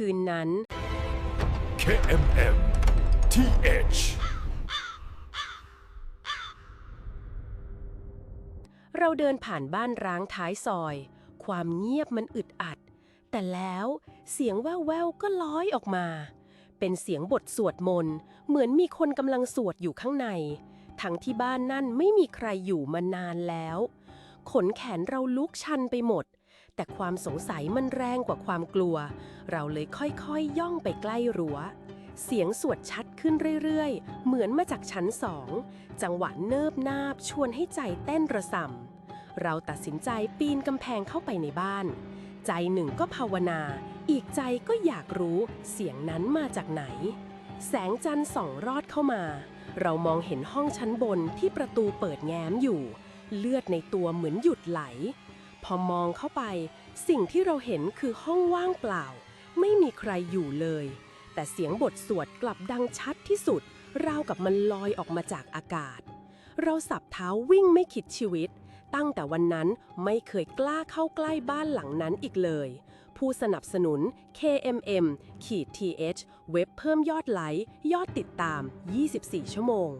คืนนั้น KMM TH เราเดินผ่านบ้านร้างท้ายซอย ความเงียบมันอึดอัด แต่แล้วเสียงแว่วๆก็ลอยออกมา เป็นเสียงบทสวดมนต์เหมือนมีคนกำลังสวดอยู่ข้างใน ทั้งที่บ้านนั่นไม่มีใครอยู่มานานแล้ว ขนแขนเราลุกชันไปหมด แต่ความสงสัยมันแรงกว่าความกลัว เราเลยค่อยๆย่องไปใกล้รั้ว เสียงสวดชัดขึ้นเรื่อยๆ เหมือนมาจากชั้นสอง จังหวะเนิบนาบชวนให้ใจเต้นระส่ำเราตัดสินใจปีนกำแพงเข้าไปในบ้าน ใจหนึ่งก็ภาวนา อีกใจก็อยากรู้เสียงนั้นมาจากไหน แสงจันทร์ส่องรอดเข้ามา เรามองเห็นห้องชั้นบนที่ประตูเปิดแง้มอยู่ เลือดในตัวเหมือนหยุดไหล พอมองเข้าไป สิ่งที่เราเห็นคือห้องว่างเปล่า ไม่มีใครอยู่เลย แต่เสียงบทสวดกลับดังชัดที่สุด ราวกับมันลอยออกมาจากอากาศ เราสับเท้าวิ่งไม่คิดชีวิต ตั้งแต่วันนั้นไม่เคยกล้าเข้าใกล้บ้านหลังนั้นอีกเลย ผู้สนับสนุน KMM ขีด TH เว็บเพิ่มยอดไลค์ยอดติดตาม 24 ชั่วโมง